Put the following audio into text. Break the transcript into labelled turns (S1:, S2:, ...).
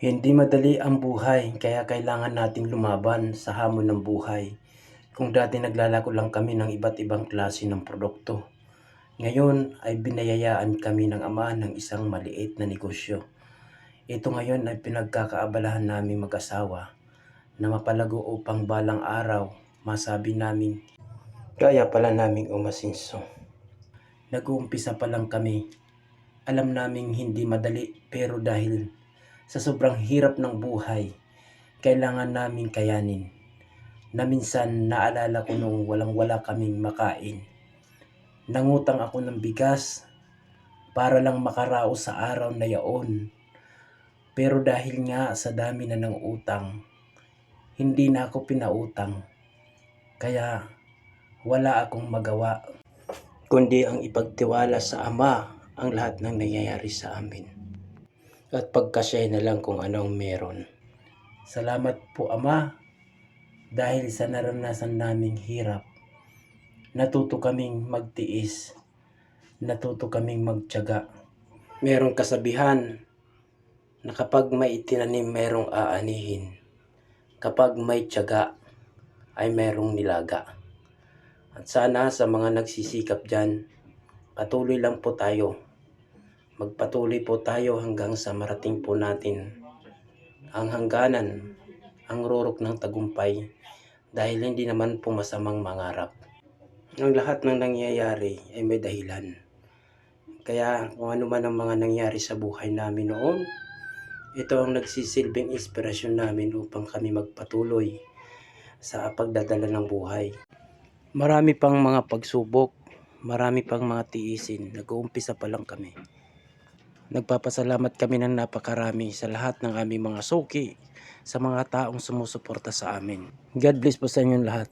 S1: Hindi madali ang buhay kaya kailangan nating lumaban sa hamon ng buhay. Kung dati naglalako lang kami ng iba't ibang klase ng produkto, ngayon ay binayayaan kami ng ama ng isang maliit na negosyo. Ito ngayon ay pinagkakaabalahan namin mag-asawa na mapalago upang balang araw masabi namin kaya pala naming umasinso. Nag-uumpisa pa lang kami. Alam naming hindi madali pero dahil sa sobrang hirap ng buhay, kailangan namin kayanin. Na minsan naalala ko nung walang wala kaming makain. Nangutang ako ng bigas para lang makaraos sa araw na yaon. Pero dahil nga sa dami na ng utang, hindi na ako pinautang. Kaya wala akong magawa kundi ang ipagtiwala sa Ama ang lahat ng nangyayari sa amin. At pagkasya na lang kung anong meron. Salamat po Ama dahil sa naranasan naming hirap. Natuto kaming magtiis. Natuto kaming magtiyaga. Merong kasabihan na kapag may itinanim merong aanihin. Kapag may tiyaga ay merong nilaga. At sana sa mga nagsisikap dyan, patuloy lang po tayo. Magpatuloy po tayo hanggang sa marating po natin ang hangganan, ang rurok ng tagumpay dahil hindi naman po masamang mangarap. Ang lahat ng nangyayari ay may dahilan. Kaya kung ano man ang mga nangyari sa buhay namin noon, ito ang nagsisilbing inspirasyon namin upang kami magpatuloy sa pagdadala ng buhay. Marami pang mga pagsubok, marami pang mga tiisin, nag-uumpisa pa lang kami. Nagpapasalamat kami ng napakarami sa lahat ng aming mga suki, sa mga taong sumusuporta sa amin. God bless po sa inyong lahat.